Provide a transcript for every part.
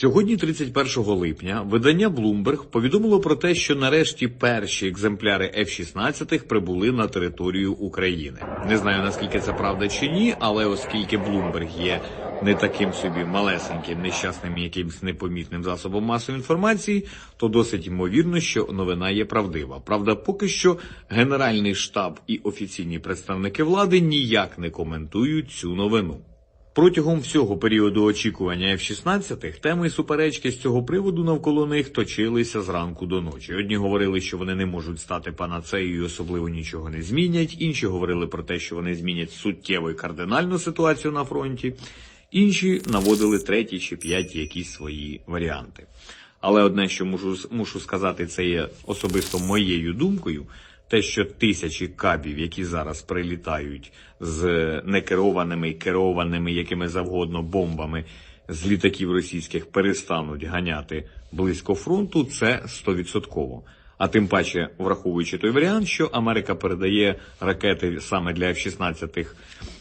Сьогодні, 31 липня, видання Bloomberg повідомило про те, що нарешті перші екземпляри F-16 прибули на територію України. Не знаю наскільки це правда чи ні, але оскільки Bloomberg є не таким собі малесеньким, нещасним якимсь непомітним засобом масової інформації, то досить ймовірно, що новина є правдива. Правда, поки що Генеральний штаб і офіційні представники влади ніяк не коментують цю новину. Протягом всього періоду очікування F-16 теми суперечки з цього приводу навколо них точилися зранку до ночі. Одні говорили, що вони не можуть стати панацеєю, і особливо нічого не змінять. Інші говорили про те, що вони змінять суттєво і кардинальну ситуацію на фронті. Інші наводили треті чи п'яті якісь свої варіанти. Але одне, що мушу, мушу сказати, це є особисто моєю думкою. Те, що тисячі кабів, які зараз прилітають з некерованими керованими якими завгодно бомбами з літаків російських, перестануть ганяти близько фронту, це стовідсотково. А тим паче, враховуючи той варіант, що Америка передає ракети саме для F-16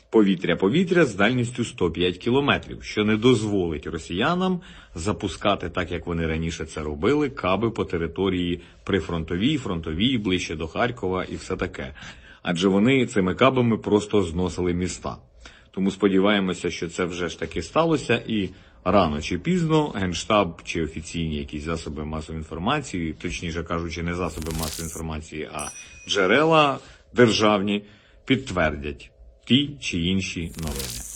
повітря-повітря з дальністю 105 кілометрів, що не дозволить росіянам запускати, так як вони раніше це робили, каби по території прифронтовій, фронтовій, ближче до Харкова і все таке. Адже вони цими кабами просто зносили міста. Тому сподіваємося, що це вже ж таки сталося, і рано чи пізно генштаб чи офіційні якісь засоби масової інформації, точніше кажучи, не засоби масової інформації, а джерела державні підтвердять ті чи інші новини.